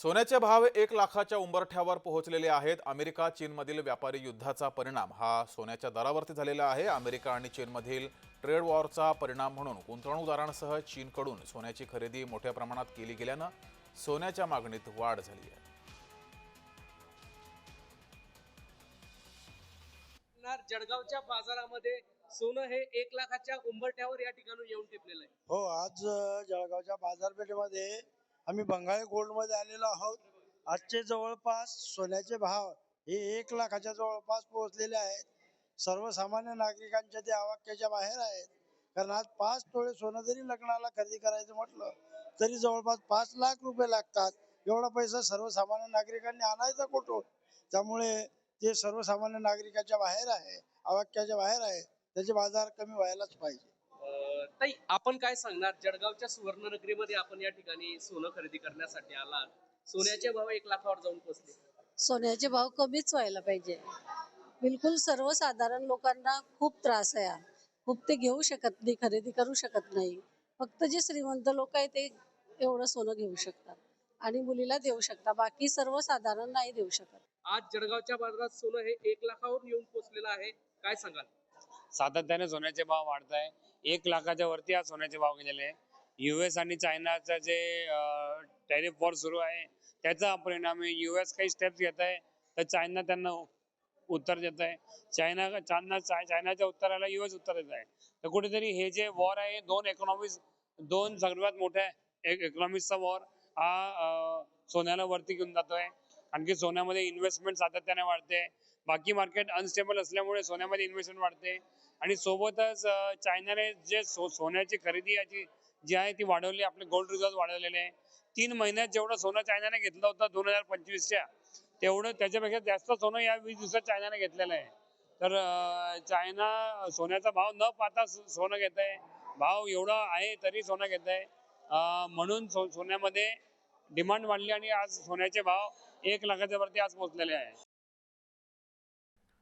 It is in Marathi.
सोन्याचे भाव एक लाखाच्या उंबरठ्यावर पोहोचलेले आहेत. अमेरिका चीनमधील व्यापारी युद्धाचा परिणाम. हा सोन्याच्या दरावरती झालेला आहे. अमेरिका आणि चीनमधील ट्रेड वॉरचा परिणाम म्हणून गुंतवणूकदारांसह चीनकडून सोन्याची खरेदी मोठ्या प्रमाणात केली गेल्यानं सोन्याच्या मागणीत वाढ झाली आहे. जळगावच्या बाजारामध्ये सोनं हे एक लाखाच्या उंबरठ्यावर या ठिकाणी येऊन टिपलेलं आहे. हो आज जळगावच्या बाजारपेठेमध्ये आम्ही बंगाळी गोल्डमध्ये आलेलो आहोत. आजचे जवळपास सोन्याचे भाव हे एक लाखाच्या जवळपास पोहोचलेले आहेत. सर्वसामान्य नागरिकांच्या ते आवाक्याच्या बाहेर आहेत. कारण आज पाच तोळे सोनं जरी लग्नाला खरेदी करायचं म्हटलं तरी जवळपास पाच लाख रुपये लागतात. एवढा पैसा सर्वसामान्य नागरिकांनी आणायचा कुठून? त्यामुळे ते सर्वसामान्य नागरिकाच्या बाहेर आहे आवाक्याच्या बाहेर आहे. त्याचे बाजार कमी व्हायलाच पाहिजे. ताई आपण काय सांगणार? जळगावच्या सुवर्णनगरीमध्ये आपण या ठिकाणी सोनं खरेदी करण्यासाठी आलात. सोन्याचे भाव एक लाखावर जाऊन पोहोचले सोन्याचे भाव कमीच व्हायला पाहिजे. बिलकुल सर्वसाधारण लोकांना खूप त्रास आहे. खूप ते घेऊ शकत नाही खरेदी करू शकत नाही. फक्त जे श्रीमंत लोक आहेत ते एवढं सोनं घेऊ शकतात. आणि मुलीला देऊ शकतात. बाकी सर्वसाधारण नाही देऊ शकत. आज जळगावच्या बाजारात सोनं हे एक लाखावर येऊन पोहोचलेलं आहे. काय सांगाल? सातत्याने सोन्याचे भाव वाढत आहे एक लाखाच्या वरती आज सोन्याचे भाव गेलेले आहे. युएस आणि चायनाचं जे टॅरिफ वॉर सुरू आहे त्याचा परिणाम युएस काही स्टेप्स घेत आहे तर चायना त्यांना उत्तर देत आहे. चायना चायना चायनाच्या उत्तराला युएस उत्तर देत आहे. तर कुठेतरी हे जे वॉर आहे दोन इकॉनॉमीज दोन सर्वात मोठ्या एक इकॉनॉमिक्सचा वॉर हा सोन्याला वरती घेऊन जातोय. आणखी सोन्यामध्ये इन्व्हेस्टमेंट सातत्याने वाढते. बाकी मार्केट अनस्टेबल असल्यामुळे सोन्यामध्ये इन्व्हेस्टमेंट वाढते. आणि सोबतच चायनाने जे सो सोन्याची खरेदी याची जी आहे ती वाढवली. आपले गोल्ड रिझर्व वाढवलेले. आहे तीन महिन्यात जेवढं सोनं चायनाने घेतलं होतं दोन हजार पंचवीसच्या तेवढं त्याच्यापेक्षा जास्त सोनं या वीस दिवसात चायनाने घेतलेलं आहे. तर चायना सोन्याचा भाव न पाहता सोनं घेत आहे भाव एवढा आहे तरी सोनं घेत आहे म्हणून सो सोन्यामध्ये डिमांड वाढली आणि आज सोन्याचे भाव एक लाखाच्या वरती आज पोहोचलेले आहे.